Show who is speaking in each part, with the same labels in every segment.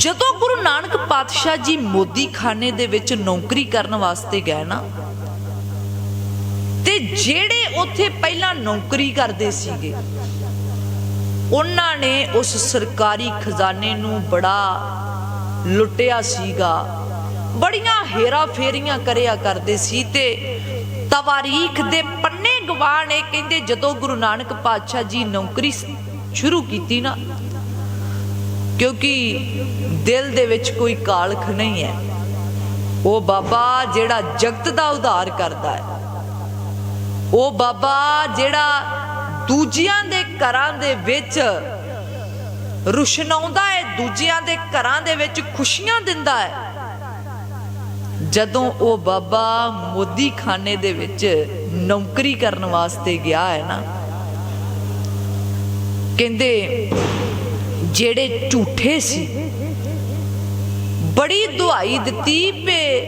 Speaker 1: ਜਦੋਂ ਗੁਰੂ ਨਾਨਕ ਪਾਤਸ਼ਾਹ ਜੀ ਮੋਦੀ ਖਾਨੇ ਦੇ ਵਿੱਚ ਨੌਕਰੀ ਕਰਨ ਵਾਸਤੇ ਗਏ ਨਾ, ਤੇ ਜਿਹੜੇ ਉੱਥੇ ਪਹਿਲਾਂ ਨੌਕਰੀ ਕਰਦੇ ਸੀਗੇ, ਉਹਨਾਂ ਨੇ ਉਸ ਸਰਕਾਰੀ ਖਜ਼ਾਨੇ ਨੂੰ ਬੜਾ ਲੁੱਟਿਆ ਸੀਗਾ, ਬੜੀਆਂ ਹੇਰਾ ਫੇਰੀਆਂ ਕਰਿਆ ਕਰਦੇ ਸੀ ਤੇ ਤਵਾਰੀਖ ਦੇ ਪੰਨੇ ਗਵਾਹ ਨੇ ਕਹਿੰਦੇ ਜਦੋਂ ਗੁਰੂ ਨਾਨਕ ਪਾਤਸ਼ਾਹ ਜੀ ਨੌਕਰੀ ਸ਼ੁਰੂ ਕੀਤੀ ਨਾ ਕਿਉਂਕਿ ਦਿਲ ਦੇ ਵਿੱਚ ਕੋਈ ਕਾਲਖ ਨਹੀਂ ਹੈ। ਉਹ ਬਾਬਾ ਜਿਹੜਾ ਜਗਤ ਦਾ ਉਧਾਰ ਕਰਦਾ ਹੈ। ਉਹ ਬਾਬਾ ਜਿਹੜਾ ਦੂਜਿਆਂ ਦੇ ਘਰਾਂ ਦੇ ਵਿੱਚ ਰੁਸ਼ਨਾਉਂਦਾ ਹੈ, ਦੂਜਿਆਂ ਦੇ ਘਰਾਂ ਦੇ ਵਿੱਚ ਖੁਸ਼ੀਆਂ ਦਿੰਦਾ ਹੈ। ਜਦੋਂ ਉਹ ਬਾਬਾ ਮੋਦੀ ਖਾਨੇ ਦੇ ਵਿੱਚ ਨੌਕਰੀ ਕਰਨ ਵਾਸਤੇ ਗਿਆ ਹੈ ਨਾ, ਕਹਿੰਦੇ ਜਿਹੜੇ ਝੂਠੇ ਸੀ। ਬੜੀ ਦੁਆਈ ਦਿੱਤੀ ਪੇ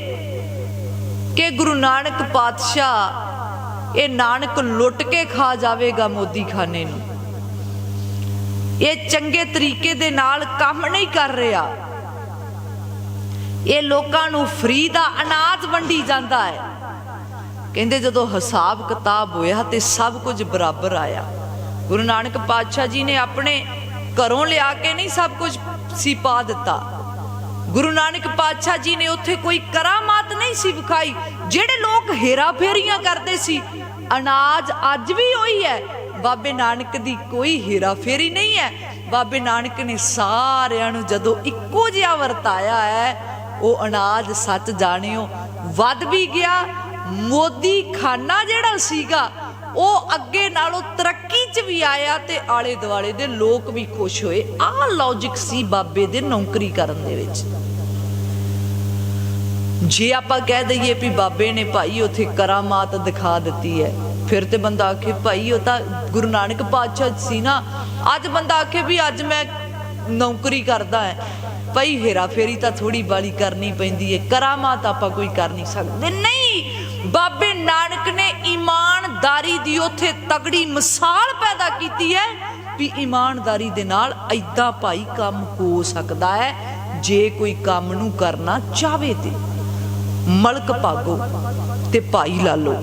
Speaker 1: ਕਿ ਗੁਰੂ ਨਾਨਕ ਪਾਤਸ਼ਾਹ ਇਹ ਨਾਨਕ ਲੁੱਟ ਕੇ ਖਾ ਜਾਵੇਗਾ ਮੋਦੀ ਖਾਨੇ ਨੂੰ। ਇਹ ਚੰਗੇ ਤਰੀਕੇ ਦੇ ਨਾਲ ਕੰਮ ਨਹੀਂ ਕਰ ਰਿਹਾ। ਇਹ ਲੋਕਾਂ ਨੂੰ ਫਰੀ ਦਾ ਅਨਾਜ ਵੰਡੀ ਜਾਂਦਾ ਹੈ। ਕਹਿੰਦੇ ਜਦੋਂ ਹਿਸਾਬ ਕਿਤਾਬ ਹੋਇਆ ਤੇ ਸਭ ਕੁਝ ਬਰਾਬਰ ਆਇਆ। ਗੁਰੂ ਨਾਨਕ ਪਾਤਸ਼ਾਹ ਜੀ ਨੇ ਆਪਣੇ ਘਰੋਂ ਲਿਆ ਕੇ ਨਹੀਂ ਸਭ ਕੁਝ ਸੀ ਪਾ ਦਿੱਤਾ। ਗੁਰੂ ਨਾਨਕ ਪਾਤਸ਼ਾਹ ਜੀ ਨੇ ਉੱਥੇ ਕੋਈ ਕਰਾਮਾਤ ਨਹੀਂ ਸੀ ਵਿਖਾਈ। ਜਿਹੜੇ ਲੋਕ ਹੇਰਾ ਫੇਰੀਆਂ ਕਰਦੇ ਸੀ, ਅਨਾਜ ਅੱਜ ਵੀ ਉਹੀ ਹੈ। ਬਾਬੇ ਨਾਨਕ ਦੀ ਕੋਈ ਹੇਰਾ ਫੇਰੀ ਨਹੀਂ ਹੈ। ਬਾਬੇ ਨਾਨਕ ਨੇ ਸਾਰਿਆਂ ਨੂੰ ਜਦੋਂ ਇੱਕੋ ਜਿਹਾ ਵਰਤਾਇਆ ਹੈ, ਉਹ ਅਨਾਜ ਸੱਚ ਜਾਣਿਓ, ਵੱਧ ਵੀ ਗਿਆ। ਮੋਦੀ ਖਾਨਾ ਜਿਹੜਾ ਸੀਗਾ ਉਹ ਅੱਗੇ ਨਾਲੋਂ ਤਰੱਕੀ 'ਚ ਵੀ ਆਇਆ ਤੇ ਆਲੇ ਦੁਆਲੇ ਦੇ ਲੋਕ ਵੀ ਖੁਸ਼ ਹੋਏ। ਆਹ ਲੌਜੀਕ ਸੀ ਬਾਬੇ ਦੇ ਨੌਕਰੀ ਕਰਨ ਦੇ ਵਿੱਚ। ਜੇ ਆਪਾਂ ਕਹਿ ਦਈਏ ਵੀ ਬਾਬੇ ਨੇ ਭਾਈ ਉਥੇ ਕਰਾਮਾਤ ਦਿਖਾ ਦਿੱਤੀ ਹੈ, ਫਿਰ ਤੇ ਬੰਦਾ ਆਖੇ, ਭਾਈ, ਉਹ ਤਾਂ ਗੁਰੂ ਨਾਨਕ ਪਾਤਸ਼ਾਹ ਸੀ ਨਾ। ਅੱਜ ਬੰਦਾ ਆਖੇ ਵੀ ਅੱਜ ਮੈਂ ਨੌਕਰੀ ਕਰਦਾ ਹੈ। ਭਾਈ ਹੇਰਾ ਫੇਰੀ ਤਾਂ ਥੋੜੀ ਬਾਲੀ ਕਰਨੀ ਪੈਂਦੀ ਹੈ। ਕਰਾਮਾਤ ਆਪਾਂ ਕੋਈ ਕਰ ਨਹੀਂ ਸਕਦੇ। ਨਹੀਂ, ਬਾਬੇ ਨਾਨਕ ਨੇ ਇਮਾਨਦਾਰੀ ਦੀ ਉਥੇ ਤਗੜੀ ਮਿਸਾਲ ਪੈਦਾ ਕੀਤੀ ਹੈ ਵੀ ਇਮਾਨਦਾਰੀ ਦੇ ਨਾਲ ਐਦਾਂ ਭਾਈ ਕੰਮ ਹੋ ਸਕਦਾ ਹੈ, ਜੇ ਕੋਈ ਕੰਮ ਨੂੰ ਕਰਨਾ ਚਾਹਵੇ ਤੇ। ਮਲਕ ਭਾਗੋ ਤੇ ਭਾਈ ਲਾਲੋ।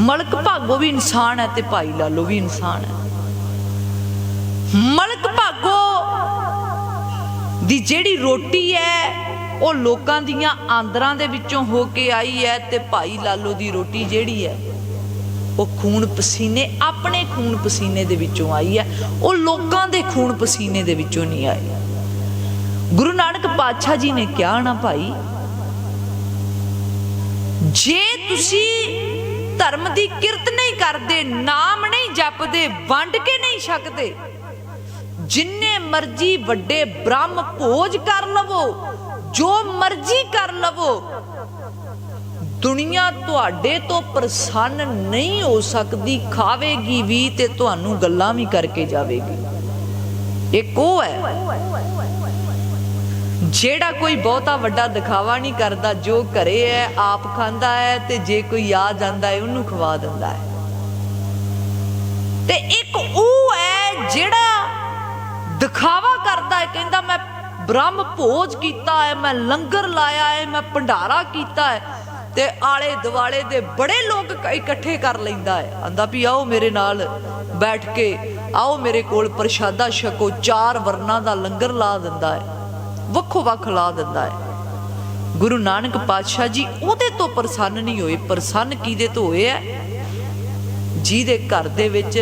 Speaker 1: ਮਲਕ ਭਾਗੋ ਵੀ ਇਨਸਾਨ ਹੈ ਤੇ ਭਾਈ ਲਾਲੋ ਵੀ ਇਨਸਾਨ ਹੈ। ਮਲਕ ਭਾਗੋ ਦੀ ਜਿਹੜੀ ਰੋਟੀ ਹੈ ਉਹ ਲੋਕਾਂ ਦੀਆਂ ਆਂਦਰਾਂ ਦੇ ਵਿੱਚੋਂ ਹੋ ਕੇ ਆਈ ਹੈ ਤੇ ਭਾਈ ਲਾਲੋ ਦੀ ਰੋਟੀ ਜਿਹੜੀ ਹੈ, ਉਹ ਖੂਨ ਪਸੀਨੇ, ਆਪਣੇ ਖੂਨ ਪਸੀਨੇ ਦੇ ਵਿੱਚੋਂ ਆਈ ਹੈ। ਉਹ ਲੋਕਾਂ ਦੇ ਖੂਨ ਪਸੀਨੇ ਦੇ ਵਿੱਚੋਂ ਨਹੀਂ ਆਈ। ਗੁਰੂ ਨਾਨਕ ਪਾਤਸ਼ਾਹ ਜੀ ਨੇ ਕਿਹਾ ਨਾ ਭਾਈ, ਜੇ ਤੁਸੀਂ ਧਰਮ ਦੀ ਕਿਰਤ ਨਹੀਂ ਕਰਦੇ, ਨਾਮ ਨਹੀਂ ਜਪਦੇ, ਵੰਡ ਕੇ ਨਹੀਂ ਛਕਦੇ, ਜਿੰਨੇ ਮਰਜ਼ੀ ਵੱਡੇ ਬ੍ਰਹਮ ਭੋਜ ਕਰ ਲਵੋ ਜੋ ਮਰਜ਼ੀ ਕਰ ਲਵੋ, ਦੁਨੀਆ ਤੁਹਾਡੇ ਤੋਂ ਪ੍ਰਸੰਨ ਨਹੀਂ ਹੋ ਸਕਦੀ, ਖਾਵੇਗੀ ਵੀ ਤੇ ਤੁਹਾਨੂੰ ਗੱਲਾਂ ਵੀ ਕਰਕੇ ਜਾਵੇਗੀ। ਇੱਕ ਉਹ ਹੈ, ਜਿਹੜਾ ਕੋਈ ਬਹੁਤਾ ਵੱਡਾ ਦਿਖਾਵਾ ਨਹੀਂ ਕਰਦਾ, ਜੋ ਘਰੇ ਹੈ, ਆਪ ਖਾਂਦਾ ਹੈ ਤੇ ਜੇ ਕੋਈ ਆ ਜਾਂਦਾ ਹੈ, ਉਹਨੂੰ ਖਵਾ ਦਿੰਦਾ ਹੈ। ਤੇ ਇੱਕ ਉਹ ਹੈ ਜਿਹੜਾ ਦਿਖਾਵਾ ਕਰਦਾ ਹੈ, ਕਹਿੰਦਾ ਮੈਂ ਬ੍ਰਹਮ ਭੋਜ ਕੀਤਾ ਹੈ, ਮੈਂ ਲੰਗਰ ਲਾਇਆ ਹੈ, ਮੈਂ ਭੰਡਾਰਾ ਕੀਤਾ ਹੈ ਤੇ ਆਲੇ ਦਿਵਾਲੇ ਦੇ ਬੜੇ ਲੋਕ ਇਕੱਠੇ ਕਰ ਲੈਂਦਾ ਹੈ। ਆਂਦਾ ਵੀ ਆਓ ਮੇਰੇ ਨਾਲ ਬੈਠ ਕੇ, ਆਓ ਮੇਰੇ ਕੋਲ ਪ੍ਰਸ਼ਾਦਾ ਛਕੋ, ਚਾਰ ਵਰਨਾ ਦਾ ਲੰਗਰ ਲਾ ਦਿੰਦਾ ਹੈ ਵੱਖੋ ਵੱਖ ਲਾ ਦਿੰਦਾ ਹੈ। ਗੁਰੂ ਨਾਨਕ ਪਾਤਸ਼ਾਹ ਜੀ ਉਹਦੇ ਤੋਂ ਪ੍ਰਸੰਨ ਨਹੀਂ ਹੋਏ। ਪ੍ਰਸੰਨ ਕਿਹਦੇ ਤੋਂ ਹੋਏ ਹੈ? ਜਿਹਦੇ ਘਰ ਦੇ ਵਿੱਚ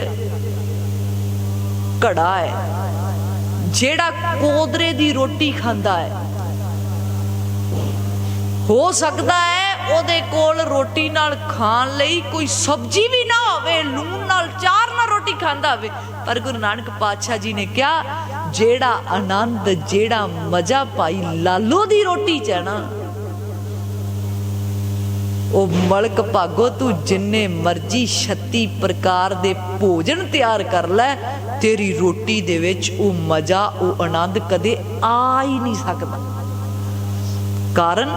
Speaker 1: ਘੜਾ ਹੈ। ਜਿਹੜਾ ਕੋਦਰੇ ਦੀ ਰੋਟੀ ਖਾਂਦਾ ਹੈ। ਹੋ ਸਕਦਾ ਹੈ ਉਹਦੇ ਕੋਲ ਰੋਟੀ ਨਾਲ ਖਾਣ ਲਈ ਕੋਈ ਸਬਜ਼ੀ ਵੀ ਨਾ ਹੋਵੇ, ਲੂਣ ਨਾਲ ਚਾਰ ਨਾਲ ਰੋਟੀ ਖਾਂਦਾ ਹੋਵੇ। ਪਰ ਗੁਰੂ ਨਾਨਕ ਪਾਤਸ਼ਾਹ ਜੀ ਨੇ ਕਿਹਾ, ਜਿਹੜਾ ਆਨੰਦ, ਜਿਹੜਾ ਮਜ਼ਾ ਪਾਈ ਲਾਲੋ ਦੀ ਰੋਟੀ ਚ ਹੈ ਨਾ ਉਹ ਮਲਕ ਭਾਗੋ, ਤੂੰ ਜਿੰਨੇ ਮਰਜ਼ੀ 36 ਪ੍ਰਕਾਰ ਦੇ ਭੋਜਨ ਤਿਆਰ ਕਰ ਲੈ, ਤੇਰੀ ਰੋਟੀ ਦੇ ਵਿੱਚ ਉਹ ਮਜ਼ਾ, ਉਹ ਆਨੰਦ ਕਦੇ ਆ ਹੀ ਨਹੀਂ ਸਕਦਾ। ਕਾਰਨ?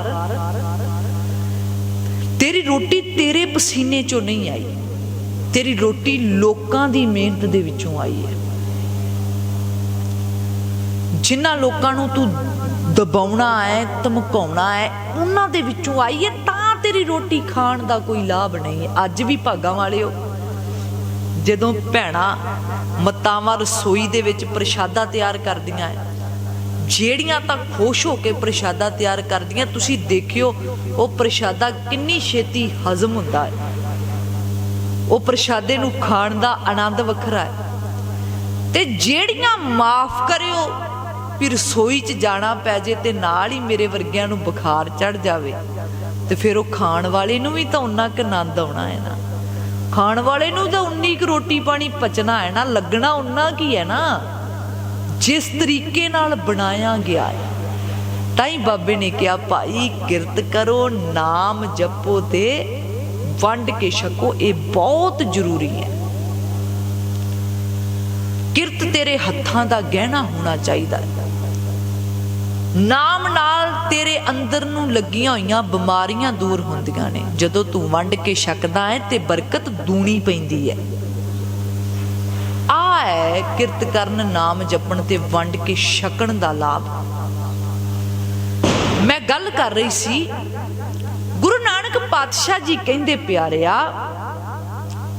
Speaker 1: ਤੇਰੀ ਰੋਟੀ ਤੇਰੇ ਪਸੀਨੇ ਚੋਂ ਨਹੀਂ ਆਈ। ਤੇਰੀ ਰੋਟੀ ਲੋਕਾਂ ਦੀ ਮਿਹਨਤ ਦੇ ਵਿੱਚੋਂ ਆਈ ਹੈ। ਜਿਨ੍ਹਾਂ ਲੋਕਾਂ ਨੂੰ ਤੂੰ ਦਬਾਉਣਾ ਹੈ, ਧਮਕਾਉਣਾ ਹੈ, ਉਹਨਾਂ ਦੇ ਵਿੱਚੋਂ ਆਈ ਹੈ ਤੇਰੀ ਰੋਟੀ ਖਾਣ ਦਾ ਕੋਈ ਲਾਭ ਨਹੀਂ। ਅੱਜ ਵੀ ਭਾਗਾਂ ਵਾਲਿਓ, ਜਦੋਂ ਭੈਣਾਂ ਮਤਾਵਾਂ ਰਸੋਈ ਦੇ ਵਿੱਚ ਪ੍ਰਸ਼ਾਦਾ ਤਿਆਰ ਕਰਦੀਆਂ ਹੈ ਜਿਹੜੀਆਂ ਤਾਂ ਖੁਸ਼ ਹੋ ਕੇ ਪ੍ਰਸ਼ਾਦਾ ਤਿਆਰ ਕਰਦੀਆਂ, ਤੁਸੀਂ ਦੇਖਿਓ, ਉਹ ਪ੍ਰਸ਼ਾਦਾ ਕਿੰਨੀ ਛੇਤੀ ਹਜ਼ਮ ਹੁੰਦਾ ਹੈ ਉਹ ਪ੍ਰਸ਼ਾਦੇ ਨੂੰ ਖਾਣ ਦਾ ਆਨੰਦ ਵੱਖਰਾ ਹੈ ਤੇ ਜਿਹੜੀਆਂ ਮਾਫ ਕਰਿਓ, ਵੀ ਰਸੋਈ 'ਚ ਜਾਣਾ ਪੈ ਜੇ ਤੇ ਨਾਲ ਹੀ ਮੇਰੇ ਵਰਗਿਆਂ ਨੂੰ ਬੁਖਾਰ ਚੜ ਜਾਵੇ। ਤੇ ਫਿਰ ਉਹ ਖਾਣ ਵਾਲੇ ਨੂੰ ਵੀ ਤਾਂ ਉਨਾ ਕੁ ਆਨੰਦ ਆਉਣਾ ਹੈ ਨਾ। ਖਾਣ ਵਾਲੇ ਨੂੰ ਤਾਂ ਉਨੀ ਕੁ ਰੋਟੀ ਪਾਣੀ ਪਚਣਾ ਹੈ ਨਾ, ਲੱਗਣਾ ਉਨਾ ਕੀ ਹੈ ਨਾ। ਜਿਸ ਤਰੀਕੇ ਨਾਲ ਬਣਾਇਆ ਗਿਆ ਹੈ। ਤਾਂ ਹੀ ਬਾਬੇ ਨੇ ਕਿਹਾ, ਭਾਈ, ਕਿਰਤ ਕਰੋ, ਨਾਮ ਜਪੋ ਤੇ ਵੰਡ ਕੇ ਛਕੋ, ਇਹ ਬਹੁਤ ਜ਼ਰੂਰੀ ਹੈ। ਕਿਰਤ ਤੇਰੇ ਹੱਥਾਂ ਦਾ ਗਹਿਣਾ ਹੋਣਾ ਚਾਹੀਦਾ ਹੈ। ਨਾਮ ਨਾਲ ਤੇਰੇ ਅੰਦਰ ਨੂੰ ਲੱਗੀਆਂ ਹੋਈਆਂ ਬਿਮਾਰੀਆਂ ਦੂਰ ਹੁੰਦੀਆਂ ਨੇ। ਜਦੋਂ ਤੂੰ ਵੰਡ ਕੇ ਛਕਦਾ ਹੈ, ਤੇ ਬਰਕਤ ਦੂਣੀ ਪੈਂਦੀ ਹੈ। ਆ ਹੈ ਕਿਰਤ ਕਰਨ ਨਾਮ ਜਪਣ ਤੇ ਵੰਡ ਕੇ ਛਕਣ ਦਾ ਲਾਭ। ਮੈਂ ਗੱਲ ਕਰ ਰਹੀ ਸੀ, ਗੁਰੂ ਨਾਨਕ ਪਾਤਸ਼ਾਹ ਜੀ ਕਹਿੰਦੇ ਪਿਆਰਿਆ,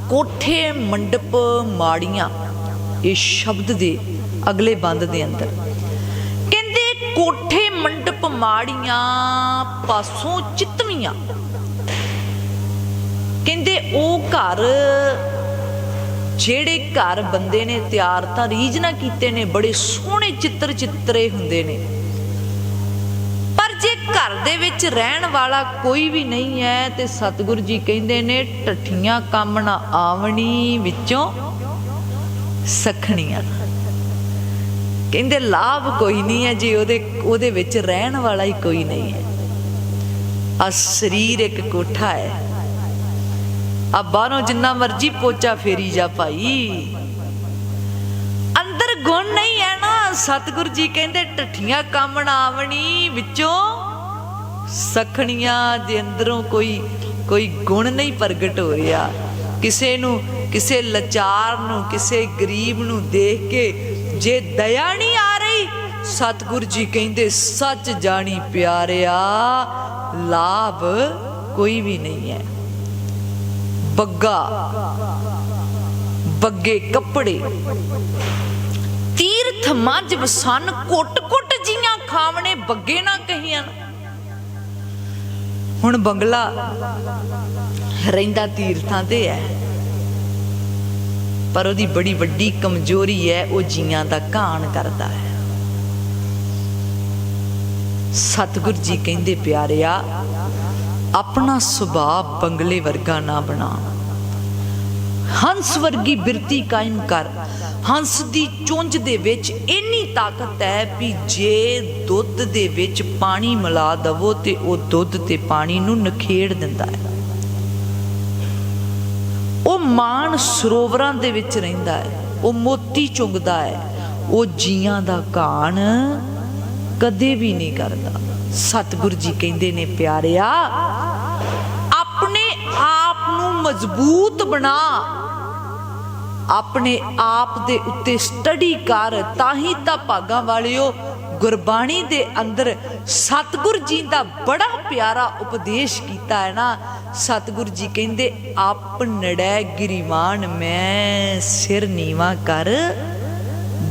Speaker 1: ਕੋਠੇ, ਮੰਡਪ, ਮਾੜੀਆਂ, ਇਹ ਸ਼ਬਦ ਦੇ ਅਗਲੇ ਬੰਦ ਦੇ ਅੰਦਰ। ਕੋਠੇ ਮੰਡਪ ਮਾੜੀਆਂ ਪਾਸੋਂ ਚਿਤਵੀਆਂ। ਕਹਿੰਦੇ ਉਹ ਘਰ, ਜਿਹੜੇ ਘਰ ਬੰਦੇ ਨੇ ਤਿਆਰ ਤਾਂ ਰੀਝ ਨਾ ਕੀਤੇ ਨੇ, ਬੜੇ ਸੋਹਣੇ ਚਿੱਤਰ ਚਿੱਤਰੇ ਹੁੰਦੇ ਨੇ। ਪਰ ਜੇ ਘਰ ਦੇ ਵਿੱਚ ਰਹਿਣ ਵਾਲਾ ਕੋਈ ਵੀ ਨਹੀਂ ਹੈ, ਤੇ ਸਤਿਗੁਰੂ ਜੀ ਕਹਿੰਦੇ ਨੇ, ਟੱਠੀਆਂ ਕੰਮ ਨਾ ਆਵਣੀ ਵਿੱਚੋਂ ਸਖਣੀਆਂ। ਕਹਿੰਦੇ ਲਾਭ ਕੋਈ ਨਹੀਂ ਹੈ ਜੇ ਉਹਦੇ ਉਹਦੇ ਵਿੱਚ ਰਹਿਣ ਵਾਲਾ ਹੀ ਕੋਈ ਨਹੀਂ ਹੈ। ਆ ਸਰੀਰ ਇੱਕ ਕੋਠਾ ਹੈ। ਆ ਬਾਹਰੋਂ ਜਿੰਨਾ ਮਰਜ਼ੀ ਪੋਚਾ ਫੇਰੀ ਜਾ ਭਾਈ। ਅੰਦਰ ਗੁਣ ਨਹੀਂ ਹੈ ਨਾ। ਸਤਿਗੁਰੂ ਜੀ ਕਹਿੰਦੇ ਟੱਠੀਆਂ ਕੰਮ ਨਾ ਆਵਣੀ ਵਿੱਚੋਂ ਸਖਣੀਆਂ ਦੇ ਅੰਦਰੋਂ ਕੋਈ ਕੋਈ ਗੁਣ ਨਹੀਂ ਪ੍ਰਗਟ ਹੋ ਰਿਹਾ। ਕਿਸੇ ਨੂੰ, ਕਿਸੇ ਲਾਚਾਰ ਨੂੰ, ਕਿਸੇ ਗਰੀਬ ਨੂੰ ਦੇਖ ਕੇ ਜੇ ਦਇਆ ਨਹੀਂ ਆ ਰਹੀ, ਸਤਿਗੁਰੂ ਜੀ ਕਹਿੰਦੇ, ਸੱਚ ਜਾਣੀ ਪਿਆਰਿਆ, ਲਾਭ ਕੋਈ ਵੀ ਨਹੀਂ ਹੈ। ਬੱਗਾ, ਬੱਗੇ ਕੱਪੜੇ, ਤੀਰਥ ਮੱਝ ਵਸਨ ਕੁੱਟ ਕੁੱਟ ਜੀਆਂ ਖਾਵਣੇ, ਬੱਗੇ ਨਾ ਕਹੀਆਂ। ਹੁਣ ਬੰਗਲਾ ਰਹਿੰਦਾ ਤੀਰਥਾਂ ਤੇ ਹੈ। ਪਰ ਉਹਦੀ ਬੜੀ ਵੱਡੀ ਕਮਜ਼ੋਰੀ ਹੈ, ਉਹ ਜੀਆਂ ਦਾ ਘਾਣ ਕਰਦਾ ਹੈ। ਸਤਿਗੁਰ ਜੀ ਕਹਿੰਦੇ ਪਿਆਰਿਆ, ਆਪਣਾ ਸੁਭਾਅ ਬੰਗਲੇ ਵਰਗਾ ਨਾ ਬਣਾ। ਹੰਸ ਵਰਗੀ ਬਿਰਤੀ ਕਾਇਮ ਕਰ। ਹੰਸ ਦੀ ਚੁੰਝ ਦੇ ਵਿੱਚ ਇੰਨੀ ਤਾਕਤ ਹੈ ਵੀ ਜੇ ਦੁੱਧ ਦੇ ਵਿੱਚ ਪਾਣੀ ਮਿਲਾ ਦਵੋ ਤੇ ਉਹ ਦੁੱਧ ਤੇ ਪਾਣੀ ਨੂੰ ਨਖੇੜ ਦਿੰਦਾ ਹੈ। ਉਹ ਮਾਨ ਸਰੋਵਰਾਂ ਦੇ ਵਿੱਚ ਰਹਿੰਦਾ ਹੈ, ਉਹ ਮੋਤੀ ਚੁੰਗਦਾ ਹੈ, ਉਹ ਜੀਆਂ ਦਾ ਘਾਣ ਕਦੇ ਵੀ ਨਹੀਂ ਕਰਦਾ। ਸਤਿਗੁਰੂ ਜੀ ਕਹਿੰਦੇ ਨੇ, ਪਿਆਰਿਆ, ਆਪਣੇ ਆਪ ਨੂੰ ਮਜ਼ਬੂਤ ਬਣਾ। ਆਪਣੇ ਆਪ ਦੇ ਉੱਤੇ ਸਟੱਡੀ ਕਰ, ਤਾਂ ਹੀ ਤਾਂ ਭਾਗਾਂ ਵਾਲਿਓ ਗੁਰਬਾਣੀ ਦੇ ਅੰਦਰ ਸਤਿਗੁਰ ਜੀ ਦਾ ਬੜਾ ਪਿਆਰਾ ਉਪਦੇਸ਼ ਕੀਤਾ ਹੈ ਨਾ, ਸਤਿਗੁਰ ਜੀ ਕਹਿੰਦੇ ਆਪਨੜੈ ਗਿਰੀਵਾਨ ਮੈਂ ਸਿਰ ਨੀਵਾ ਕਰ।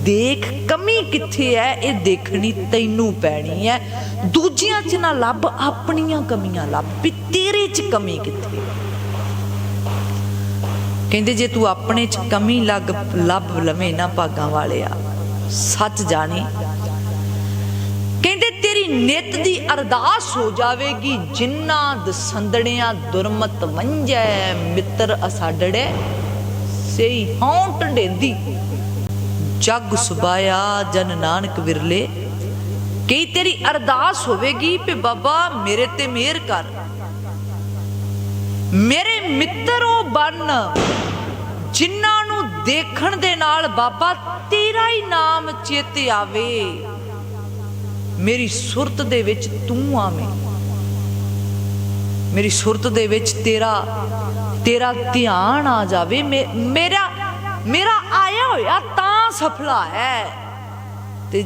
Speaker 1: ਦੇਖ ਕਮੀ ਕਿੱਥੇ ਹੈ ਇਹ ਦੇਖਣੀ ਤੈਨੂੰ ਪੈਣੀ ਹੈ ਦੂਜਿਆਂ 'ਚ ਨਾ ਲੱਭ, ਆਪਣੀਆਂ ਕਮੀਆਂ ਲੱਭ। ਵੀ ਤੇਰੇ 'ਚ ਕਮੀ ਕਿੱਥੇ ਕਹਿੰਦੇ, ਜੇ ਤੂੰ ਆਪਣੇ 'ਚ ਕਮੀ ਲੱਗ, ਲੱਭ ਲਵੇਂ ਨਾ ਭਾਗਾਂ ਵਾਲਿਆ, ਸੱਚ ਜਾਣੀ ਨਿਤ ਦੀ ਅਰਦਾਸ ਹੋ ਜਾਵੇਗੀ। ਜਿੰਨਾ ਦਸੰਦੜਿਆਂ ਦੁਰਮਤ ਵੰਜੈ, ਮਿੱਤਰ ਅਸਾਡੜੇ, ਸਈ ਹੌਂ ਟੰਡੇਂਦੀ ਜਗ ਸੁਬਾਇਆ ਜਨ ਨਾਨਕ ਵਿਰਲੇ, ਕਈ ਤੇਰੀ ਅਰਦਾਸ ਹੋਵੇਗੀ ਕਿ ਬਾਬਾ ਮੇਰੇ ਤੇ ਮਿਹਰ ਕਰ। ਮੇਰੇ ਮਿੱਤਰ ਉਹ ਬਣ ਜਿਨ੍ਹਾਂ ਨੂੰ ਦੇਖਣ ਦੇ ਨਾਲ ਬਾਬਾ ਤੇਰਾ ਹੀ ਨਾਮ ਚੇਤੇ ਆਵੇ। ਮੇਰੀ ਸੁਰਤ ਦੇ ਵਿੱਚ ਤੂੰ ਆਵੇਂ। ਮੇਰੀ ਸੁਰਤ ਦੇ ਵਿੱਚ ਤੇਰਾ ਤੇਰਾ ਧਿਆਨ ਆ ਜਾਵੇ। ਮੇ- ਮੇਰਾ ਮੇਰਾ ਆਇਆ ਹੋਇਆ ਤਾਂ ਸਫਲਾ ਹੈ। ਤੇ